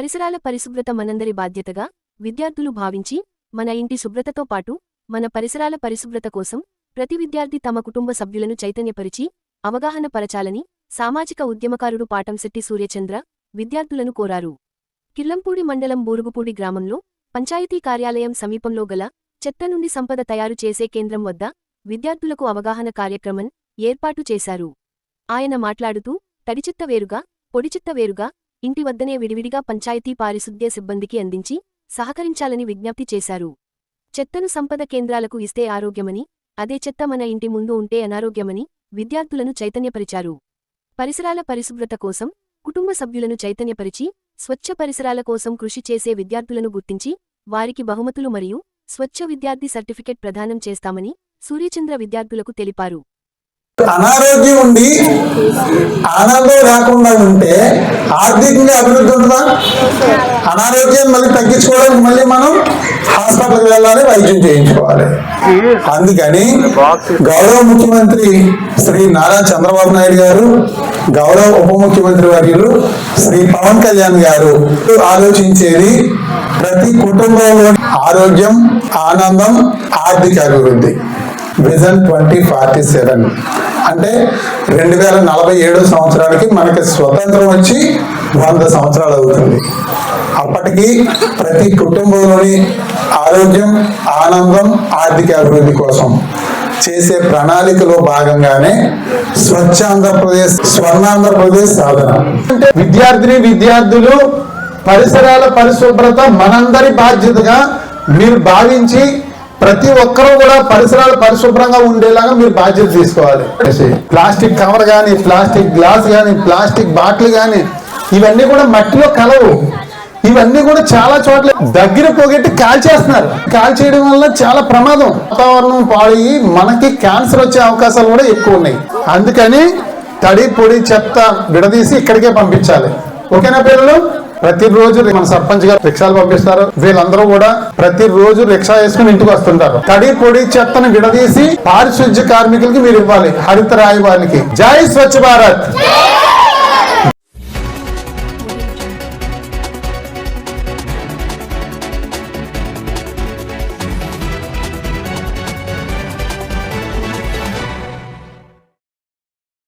పరిసరాల పరిశుభ్రత మనందరి బాధ్యతగా విద్యార్థులు భావించి మన ఇంటి శుభ్రతతో పాటు మన పరిసరాల పరిశుభ్రత కోసం ప్రతి విద్యార్థి తమ కుటుంబ సభ్యులను చైతన్యపరిచి అవగాహన పరచాలని సామాజిక ఉద్యమకారుడు పాటంశెట్టి సూర్యచంద్ర విద్యార్థులను కోరారు. కిర్లంపూడి మండలం బూరుగుపూడి గ్రామంలో పంచాయతీ కార్యాలయం సమీపంలో గల చెత్త నుండి సంపద తయారు చేసే కేంద్రం వద్ద విద్యార్థులకు అవగాహన కార్యక్రమం ఏర్పాటు చేశారు. ఆయన మాట్లాడుతూ తడిచెత్త వేరుగా పొడిచెత్త వేరుగా ఇంటి వద్దనే విడివిడిగా పంచాయతీ పారిశుద్ధ్య సిబ్బందికి అందించి సహకరించాలని విజ్ఞప్తి చేశారు. చెత్తను సంపద కేంద్రాలకు ఇస్తే ఆరోగ్యమని అదే చెత్త మన ఇంటి ముందు ఉంటే అనారోగ్యమని విద్యార్థులను చైతన్యపరిచారు. పరిసరాల పరిశుభ్రత కోసం కుటుంబ సభ్యులను చైతన్యపరిచి స్వచ్ఛ పరిసరాల కోసం కృషి చేసే విద్యార్థులను గుర్తించి వారికి బహుమతులు మరియు స్వచ్ఛ విద్యార్థి సర్టిఫికెట్ ప్రదానం చేస్తామని సూర్యచంద్ర విద్యార్థులకు తెలిపారు. అనారోగ్యం ఉండి ఆనందం రాకుండా ఉంటే ఆర్థికంగా అభివృద్ధి ఉంటుందా? అనారోగ్యం మళ్ళీ తగ్గించుకోవడానికి మళ్ళీ మనం హాస్పిటల్కి వెళ్ళాలి వైద్యం చేయించుకోవాలి. అందుకని గౌరవ ముఖ్యమంత్రి శ్రీ నారా చంద్రబాబు నాయుడు గారు గౌరవ ఉప ముఖ్యమంత్రి వర్యులు శ్రీ పవన్ కళ్యాణ్ గారు ఆలోచించేది ప్రతి కుటుంబంలో ఆరోగ్యం ఆనందం ఆర్థిక అభివృద్ధి. Vision twenty forty seven. అంటే రెండు వేల నలభై ఏడో సంవత్సరానికి మనకి స్వతంత్రం వచ్చి వంద సంవత్సరాలు అవుతుంది. అప్పటికి ప్రతి కుటుంబంలోని ఆరోగ్యం ఆనందం ఆర్థిక అభివృద్ధి కోసం చేసే ప్రణాళికలో భాగంగానే స్వచ్ఛ ఆంధ్రప్రదేశ్ స్వర్ణాంధ్రప్రదేశ్ సాధన. విద్యార్థిని విద్యార్థులు పరిసరాల పరిశుభ్రత మనందరి బాధ్యతగా మీరు భావించి ప్రతి ఒక్కరూ కూడా పరిసరాలు పరిశుభ్రంగా ఉండేలాగా మీరు బాధ్యత తీసుకోవాలి. ప్లాస్టిక్ కవర్ కానీ ప్లాస్టిక్ గ్లాస్ కానీ ప్లాస్టిక్ బాటిల్ కానీ ఇవన్నీ కూడా మట్టిలో కలవు. ఇవన్నీ కూడా చాలా చోట్ల దగ్గర పొగెట్టి కాల్చేస్తున్నారు. కాల్చేయడం వల్ల చాలా ప్రమాదం. వాతావరణం పాడయి మనకి క్యాన్సర్ వచ్చే అవకాశాలు కూడా ఎక్కువ ఉన్నాయి. అందుకని తడి పొడి చెత్త విడదీసి ఇక్కడికే పంపించాలి. ఓకేనా పిల్లలు ప్రతిరోజు మన సర్పంచ్ గారు రిక్షాలు పంపిస్తారు. వీళ్ళందరూ కూడా ప్రతిరోజు రిక్షా వేసుకుని ఇంటికి వస్తుంటారు. తడి పొడి చెత్తను విడదీసి పారిశుద్ధ్య కార్మికులకి మీరు ఇవ్వాలి. హరిత రాయి వారికి జై స్వచ్ఛ భారత్.